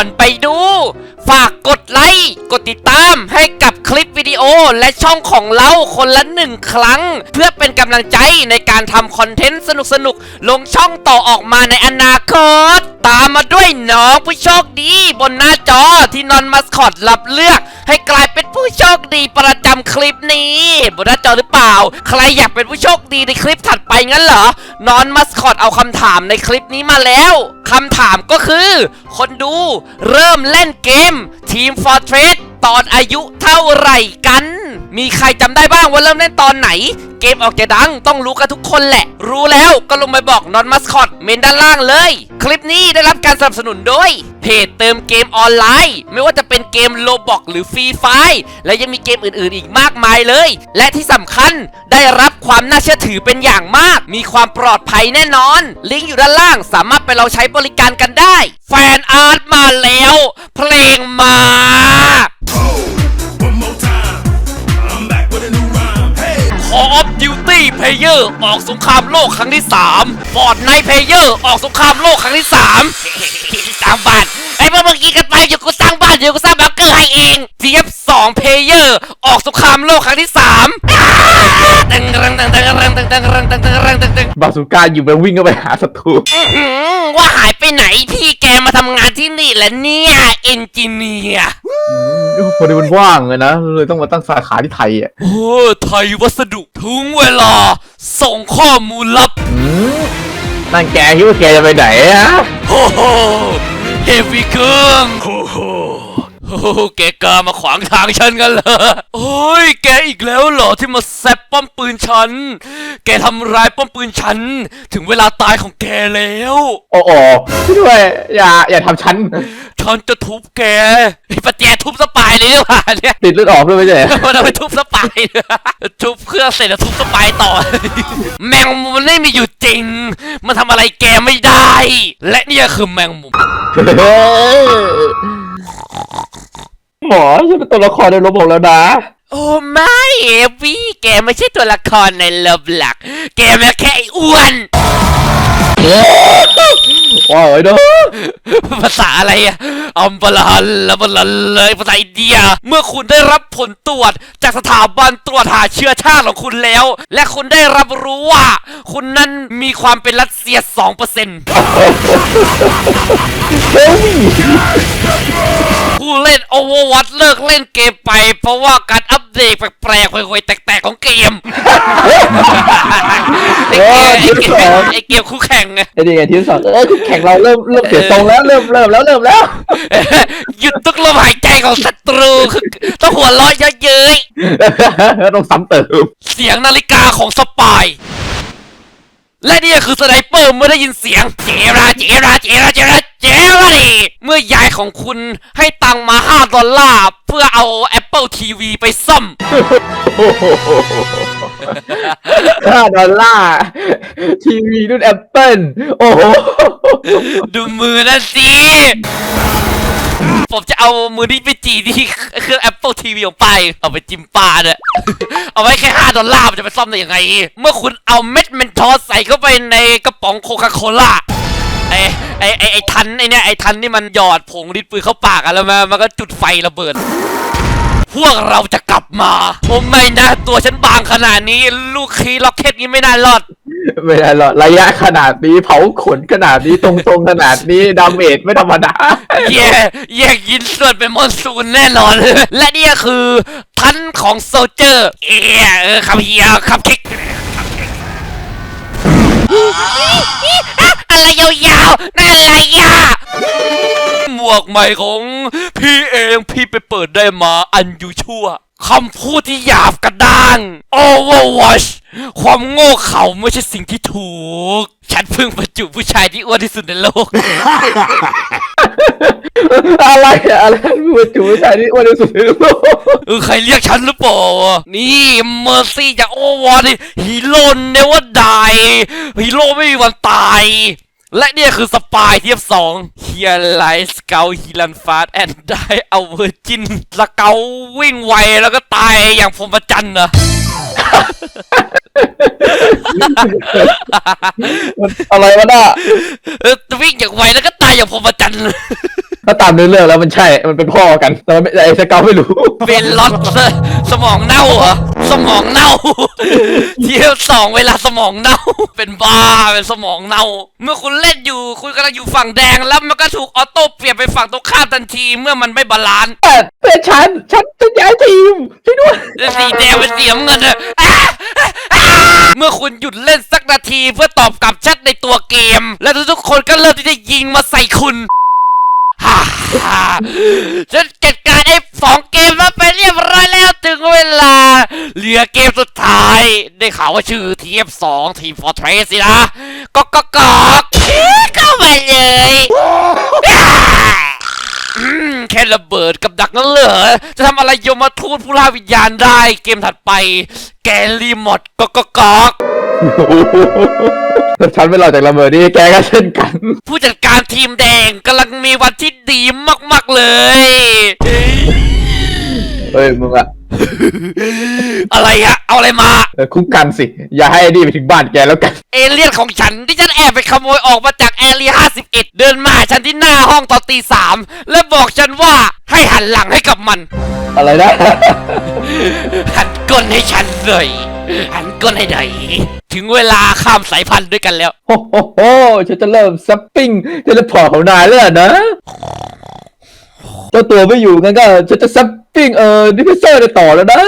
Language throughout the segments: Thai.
อนไปดู ฝากกดไลค์ กดติดตามให้กับคลิปวิดีโอและช่องของเราคนละหนึ่งครั้ง เพื่อเป็นกำลังใจในการทำคอนเทนต์สนุกๆ ลงช่องต่อออกมาในอนาคต ตามมาด้วยน้องผู้โชคดี บนหน้าจอที่นอนมัสคอตรับเลือก ให้กลายเป็นผู้โชคดีประ จำคลิปนี้บนหน้าจอหรือเปล่า ใครอยากเป็นผู้โชคดีในคลิปถัดไปงั้นเหรอนอนมัสคอตเอาคำถามในคลิปนี้มาแล้วคำถามก็คือ คนดูเริ่มเล่นเกมทีมฟอร์เทรสตอนอายุเท่าไหร่กัน มีใครจำได้บ้างว่าเริ่มเล่นตอนไหน เกมออกจะดัง ต้องรู้กันทุกคนแหละ รู้แล้วก็ลงไปบอกนอนมัสคอตเมนด้านล่างเลย คลิปนี้ได้รับการสนับสนุนโดยเพจเติมเกมออนไลน์ ไม่ว่าจะเป็นเกมโลบอกหรือฟรีไฟและยังมีเกมอื่นๆอีกมากมายเลย และที่สำคัญได้รับความน่าเชื่อถือเป็นอย่างมาก มีความปลอดภัยแน่นอน ลิงก์อยู่ด้านล่างสามารถไปลองใช้บริการกันได้แฟ ออกสงครามโลกครั้งที่3ฟอร์ดไนเพเยอร์ออกสงครามโลกครั้งที่3สร้างบ้านไอ้พวกเมื่อกี้กันไปอยู่กูสร้างบ้านอยู่กูสร้างบังเกอร์ให้เองเทียบ2เพเยอร์ออกสงครามโลกครั้งที่3ตึงรังตึงตึงรังตึงตึงรังตึงตึงรัง บาสุก้าอยู่ไปวิ่งเข้าไปหาศัตรูอื้อหือว่าหายไปไหนพี่แกมาทำงานที่นี่แล้วเนี่ยเอนจิเนียร์พอดีมันว่างเลยนะเลยต้องมาตั้งสาขาที่ไทยอะโอ้ไทยวัสดุถึงเวลา ส่งข้อมูลลับอืมนั่นแกคิดว่าแกจะไปไหนอะ โอ้โหเฮฟวี่เกิงโอ้ โอ้โหแกกล้ามาขวางทางฉันกันเหรอ โอ้ย แกอีกแล้วเหรอที่มาแซบป้อมปืนฉัน แกทำร้ายป้อมปืนฉัน ถึงเวลาตายของแกแล้ว โอ้โหช่วยด้วยอย่าอย่าทำฉันฉันจะทุบแกไอ้ปะแจทุบสปายเลยดีกว่าเนี่ยติดเลือดออกด้วยไม่ใช่เหรอมันเอาไปทุบสปายเนี่ยทุบเครื่องเสร็จแล้วทุบสปายต่อ แมงมุมมันไม่มีอยู่จริง มันทำอะไรแกไม่ได้ และนี่ก็คือแมงมุมหมอฉันเป็นตัวละครในโรบอกแล้วนะ โอ้ไม่เอวี่แกไม่ใช่ตัวละครในเลิฟหลัก แกแม่แค่ไอ้อ้วน ว้าวไอ้เนาะภาษาอะไรอะ อัมบาลันละบาลันเลยภาษาอินเดีย เมื่อคุณได้รับผลตรวจ จากสถาบันตรวจหาเชื้อชาติของคุณแล้ว และคุณได้รับรู้ว่า คุณนั้นมีความเป็นรัสเซีย2%เฮ้ย ผู้เล่น Overwatch เลิกเล่นเกมไป เพราะว่าการอัปเดตแปลกๆห่วยๆแตกๆของเกมไอเกมไอเกมไอเกมคู่แข่งไงไอ้นี่ไงทีมสองเอ้ยแข่งเราเริ่มเริ่มเสียทรงแล้วเริ่มเริ่มแล้วเริ่มแล้วหยุดทุกลมหายใจของศัตรูคือต้องหัวเราะเยอะเย้ยต้องซ้ำเติมเสียงนาฬิกาของสปาย และนี่ก็คือสไนเปอร์เมื่อได้ยินเสียงเจราเจราเจราเจราเจราดิเมื่อยายของคุณให้ตังค์มา 5 ดอลลาร์เพื่อเอา Apple TV ไปซ่อม ห้าดอลลาร์ทีวีรุ่นแอปเปิลโอ้โห ดูมือนั่นสิ ผมจะเอามือนี้ไปจีที่เครื่อง Apple TV ของไป เอาไปจิ้มปลาเนี่ย เอาไว้แค่ 5 ดอลลาร์มันจะไปซ่อมได้ยังไง เมื่อคุณเอาเม็ดเมนทอสใส่เข้าไปในกระป๋องโคคาโคล่าไอ้ไอ้ไอ้ไอ้ทันไอ้เนี่ยไอ้ทันนี่มันหยอดผงดิดปืนเข้าปากอะแล้วมันมันก็จุดไฟระเบิด พวกเราจะกลับมาโอไม่นะตัวฉันบางขนาดนี้ ลูกคีล็อกเก็ตนี้ไม่น่ารอด ไม่ได้หรอกระยะขนาดนี้เผาขนขนาดนี้ตรงๆขนาดนี้ดาเมจไม่ธรรมดาแย่แยกยินส่วนเป็นมอนซูนแน่นอน และนี่ก็คือทันของโซเจอร์ เออเออคำเฮียคำคิกอะไรยาวๆนั่นอะไรอะหมวกใหม่ของพี่เองพี่ไปเปิดได้มาอันอยู่ชั่วคำพูดที่หยาบกระด้าง Overwatch ความโง่เขลาไม่ใช่สิ่งที่ถูก ฉันเพิ่งประจุผู้ชายที่อ้วนที่สุดในโลก อะไรอะอะไรมือจูชายที่อ้วนที่สุดในโลกเออใครเรียกฉันหรือเปล่าอะนี่เมอร์ซี่จากโอวอร์นี่ฮีโร่เนวดายฮีโร่ไม่มีวันตาย และเนี่ยคือสปายเทียบสองเฮียไลสเกลฮิลันฟาสแอนด์ได้เอาเวอร์จินสเกลวิ่งไวแล้วก็ตายอย่างพรหมจันทร์นะ มันอะไรวะน่ะเออวิ่งอย่างไวแล้วก็ตายอย่างพรหมจันทร์ถ้าตามเนื้อเรื่องแล้วมันใช่ มันเป็นพ่อกัน แต่มันไม่ไอ้สเกลไม่รู้ เป็นล็อตสมองเน่าเหรอสมองเน่าเที่ยวสองเวลาสมองเน่า เป็นบ้าเป็นสมองเน่า เมื่อคุณเล่นอยู่คุณกำลังอยู่ฝั่งแดงแล้วมันก็ถูกออโต้เปลี่ยนไปฝั่งตรงข้ามทันทีเมื่อมันไม่บาลานซ์แต่เป็นฉัน ฉันจะย้ายทีมช่วยด้วยแล้วสีแดงเป็นสีน้ำเงินอะอะอะ เมื่อคุณหยุดเล่นสักนาทีเพื่อตอบกลับแชทในตัวเกม และทุกๆคนก็เริ่มที่จะยิงมาใส่คุณฮ่าฮ่าฉันจัดการไอ้สองเกมแล้วไปเรียบร้อยแล้วถึงเวลา เหลือเกมสุดท้าย ได้ข่าวว่าชื่อทีมสองทีมฟอร์เทรสสินะก็ก็ก็เข้ามาเลย อ่าอืมแค่ระเบิดกับดักนั่นเหรอจะทำอะไรโยมทูตผู้ล่าวิญญาณได้ เกมถัดไป แกรีมอดก็ก็ก็ถ้าฉันไม่รอดจากระเบิดนี่แกก็เช่นกัน ผู้จัดการทีมแดงกำลังมีวันที่ดีมากๆเลย เฮ้ยมึงอะ อะไรอะเอาอะไรมา เออคุ้มกันสิ อย่าให้ไอ้นี่ไปถึงบ้านแกแล้วกัน เอเลี่ยนของฉันที่ฉันแอบไปขโมยออกมาจากแอเรีย51 เดินมาหาฉันที่หน้าห้องตอนตีสามและบอกฉันว่าให้หันหลังให้กับมัน อะไรนะ หันก้นให้ฉันเลยหันก้นให้หน่อยถึงเวลาข้ามสายพันธุ์ด้วยกันแล้ว โอ้โหโหฉันจะเริ่มซัปปิ้งเทเลพอร์ตของนายแล้วนะ เจ้าตัวไม่อยู่งั้นก็ฉันจะซัปปิ้งเอ่อดิพิเซอร์ได้ต่อแล้วนะ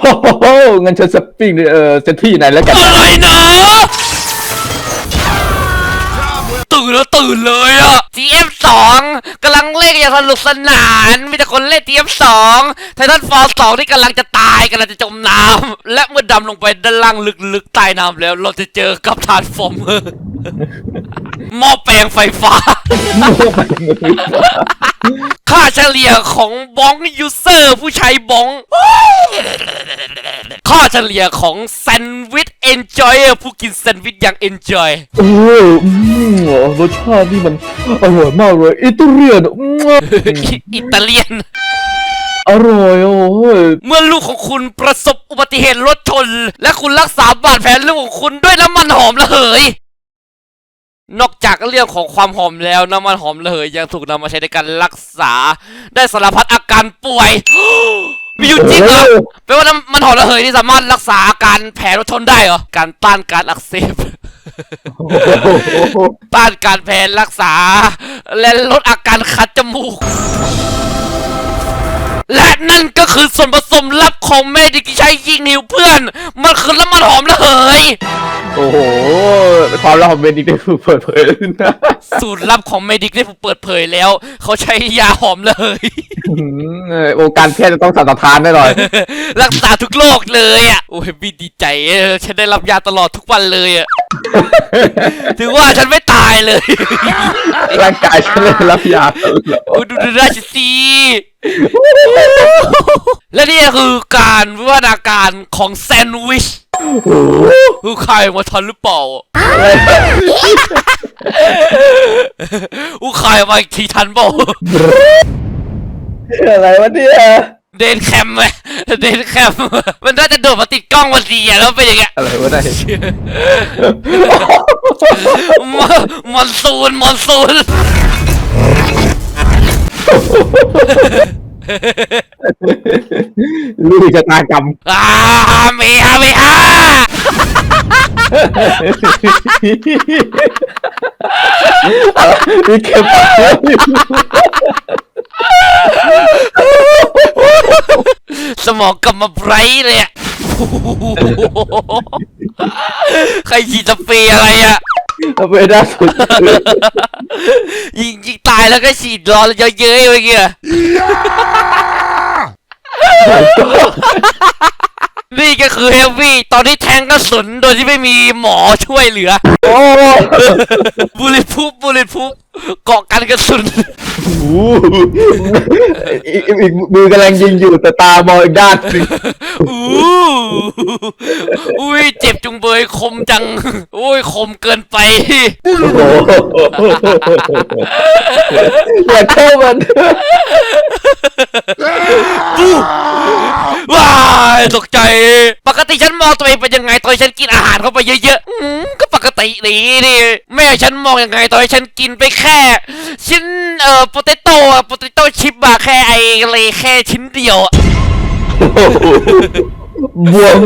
โอ้โหงั้นฉันซัปปิ้งเอ่อเซนที่ไหนแล้วกันอะไรนะตื่นแล้วตื่นเลยอะ TF2 กำลังเล่นอย่างสนุกสนานมีแต่คนเล่น TF2 ไททันฟอร์สองที่กำลังจะตายกำลังจะจมน้ำและเมื่อดำลงไปด้านล่างลึกๆใต้น้ำแล้ว เราจะเจอกับทานฟอร์เมอร์ หม้อแปลงไฟฟ้า ค่าเฉลี่ยของบ้องยูเซอร์ผู้ใช้บ้อง ค่าเฉลี่ยของแซนด์วิชเอนจอยผู้กินแซนด์วิชอย่างเอนจอย โอ้อืมรสชาตินี่มันอร่อยมากเลยอิตาเลียนอืมอิตาเลียน อร่อยโอ้ยเมื่อลูกของคุณประสบอุบัติเหตุรถชน และคุณรักษาบาดแผลลูกของคุณด้วยน้ำมันหอมระเหย นอกจากเรื่องของความหอมแล้วน้ำมันหอมระเหยยังถูกนำมาใช้ในการรักษา ได้สารพัดอาการป่วย มีอยู่จริงเหรอแปลว่าน้ำมันหอมระเหยนี่สามารถรักษาอาการแผลรถชนได้เหรอ การต้านการอักเสบโอ้โหต้านการแพ้รักษา และลดอาการคัดจมูก และนั่นก็คือส่วนผสมลับของเมดิกที่ใช้ยิงหิวเพื่อน มันคือน้ำมันหอมระเหย โอ้โห ความลับของเบนดิกได้ถูกเปิดเผยแล้วนะสูตรลับของเมดิกได้ถูกเปิดเผยแล้ว เขาใช้ยาหอมระเหยอืมเออวงการแพทย์จะต้องสัตทานแน่นอนรักษาทุกโรคเลยอะ โอ้ยบีดีใจเออฉันได้รับยาตลอดทุกวันเลยอะ ถือว่าฉันไม่ตายเลย ร่างกายฉันเลยรับยาตลอดโอ้ดูดูได้สิ และนี่ก็คือการวิวัฒนาการของแซนด์วิช โอ้โหคือใครมาทันหรือเปล่าอู้ใครมาอีกทีทันเปล่าอะไรวะเนี่ยเดนแคมไหมเดนแคมมันน่าจะโดดมาติดกล้องวันดีอะแล้วเป็นอย่างเงี้ยอะไรวะเนี่ยมอนซูนมอนซูนลูกชะตากรรมอาเม มีเข็มสมองกลับมาไบรท์เลยอะใครฉีดสเปรย์อะไรอะทำไมน่าสนใจยิงยิงตายแล้วก็ฉีดรอเยอะๆไปเงี้ย นี่ก็คือเฮฟวี่ตอนที่แทงกระสุนโดยที่ไม่มีหมอช่วยเหลือ โอ้บุลิพูบบุลิพูบเกาะกันกระสุน โหอีกอีกมือกำลังยิงอยู่แต่ตามองอีกด้านหนึงอู้อุ้ยเจ็บจุงเบยคมจัง อุ้ยคมเกินไป โอ้โหอย่าเข้ามัน ว้ายตกใจ ปกติฉันมองตัวเองเป็นยังไงตอนฉันกินอาหารเข้าไปเยอะๆอืมก็ปกติดีดิแม่ฉันมองยังไงตอนฉันกินไปแค่ชิ้นเอ่อโปเตโต้อะโปเตโต้ชิปอะแค่ไอเลยแค่ชิ้นเดียวอะ บวม